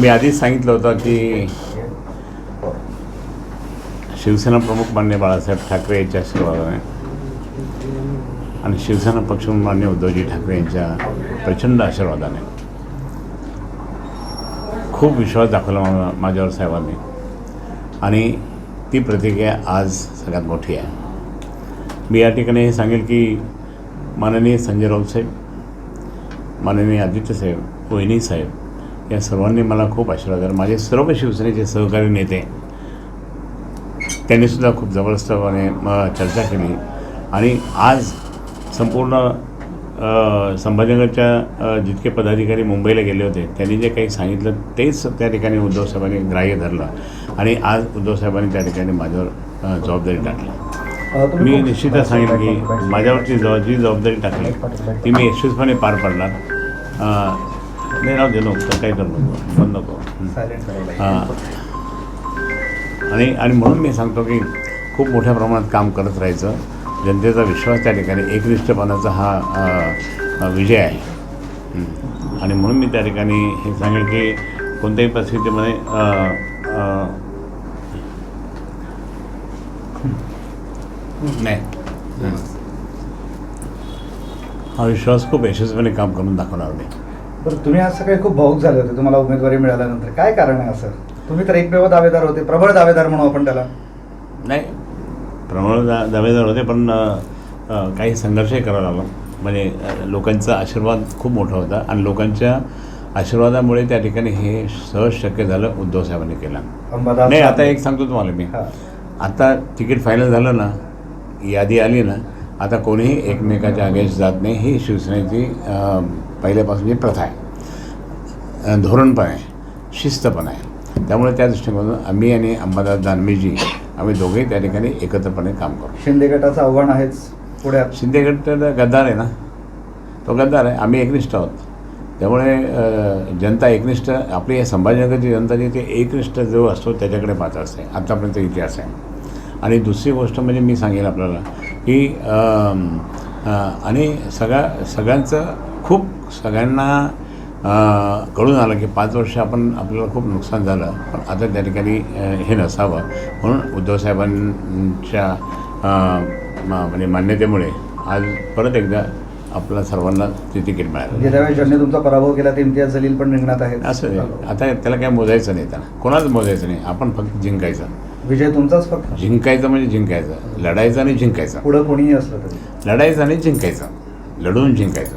मी आधीच सांगितलं होतं की शिवसेना प्रमुख मान्य बाळासाहेब ठाकरे यांच्या आशीर्वादाने आणि शिवसेना पक्ष मान्य उद्धवजी ठाकरे यांच्या प्रचंड आशीर्वादाने खूप विश्वास दाखवला मा- माझ्यावर साहेबांनी. आणि ती प्रतिक्रिया आज सगळ्यात मोठी आहे. मी या ठिकाणी हे सांगेल की माननीय संजय राऊत साहेब माननीय आदित्य साहेब वहिनी साहेब या सर्वांनी मला खूप आशीर्वाद दिला. माझे सर्व शिवसेनेचे सहकारी नेते त्यांनीसुद्धा खूप जबरदस्तपणे चर्चा केली. आणि आज संपूर्ण संभाजीनगरच्या जितके पदाधिकारी मुंबईला गेले होते त्यांनी जे काही सांगितलं तेच त्या ठिकाणी उद्धव साहेबांनी ग्राह्य धरलं. आणि आज उद्धव साहेबांनी त्या ठिकाणी माझ्यावर जबाबदारी टाकली. मी निश्चितच सांगेन की माझ्यावरची जी जबाबदारी टाकली ती मी यशस्वीपणे पार पाडणार नाही राहू दे नको काही करू नको. बंद नको. हं. आणि आणि म्हणून मी सांगतो की खूप मोठ्या प्रमाणात काम करत राहायचं. जनतेचा विश्वास त्या ठिकाणी एकनिष्ठपणाचा हा विजय आहे. आणि म्हणून मी त्या ठिकाणी हे सांगेल की कोणत्याही परिस्थितीमध्ये नाही. हं. हा विश्वास खूप यशस्वीपणे काम करून दाखवणार मी. बरं तुम्ही आज सकाळी खूप भाऊक झाले होते तुम्हाला उमेदवारी मिळाल्यानंतर. काय कारण आहे असं? तुम्ही तर एकमेव दावेदार होते प्रबळ दावेदार म्हणू आपण त्याला. नाही प्रमाण दा दावेदार होते पण अ, काही संघर्षही करावा लागला. म्हणजे अ, लोकांचा आशीर्वाद खूप मोठा होता आणि लोकांच्या आशीर्वादामुळे त्या ठिकाणी हे सहज शक्य झालं उद्धव साहेबांनी केलं. अंबादास नाही आता एक सांगतो तुम्हाला मी. हा. आता तिकीट फायनल झालं ना यादी आली ना आता कोणीही एकमेकाच्या अगेन्स्ट जात नाही ही शिवसेनेची पहिल्यापासूनची प्रथा आहे. धोरण पण आहे शिस्त पण आहे. त्यामुळे त्या दृष्टिकोनातून आम्ही आणि अंबादास दानवेजी आम्ही दोघेही त्या ठिकाणी एकत्रपणे काम करू. शिंदे गटाचं आव्हान आहेच पुढ्यात शिंदेगड तर गद्दार आहे ना? तो गद्दार आहे. आम्ही एकनिष्ठ आहोत. त्यामुळे जनता एकनिष्ठ आपली या संभाजीनगरची जनता जी ती एकनिष्ठ जो असतो त्याच्याकडे पाहत असते. आत्तापर्यंत इतिहास आहे. आणि दुसरी गोष्ट म्हणजे मी सांगेल आपल्याला की आणि सगळ्या सगळ्यांचं खूप सगळ्यांना कळून आलं की पाच वर्ष आपण आपल्याला खूप नुकसान झालं. पण आता त्या ठिकाणी हे नसावं. म्हणून उद्धव साहेबांच्या अ, मा- म्हणजे मान्यतेमुळे आज परत एकदा आपल्या सर्वांना ते तिकीट मिळालं. गेल्या वेळेस ज्यांनी तुमचा पराभव केला ते इम्तियाज जलील पण रिंगणात आहेत. असं आहे. आता त्याला काय मोजायचं नाही त्याला. कोणाच मोजायचं नाही. आपण फक्त जिंकायचं. विजय तुमचाच फक्त. जिंकायचं म्हणजे जिंकायचं. लढायचं आणि जिंकायचं. पुढं कोणीही असलं तरी. लढायचं आणि जिंकायचं. लढून जिंकायचं.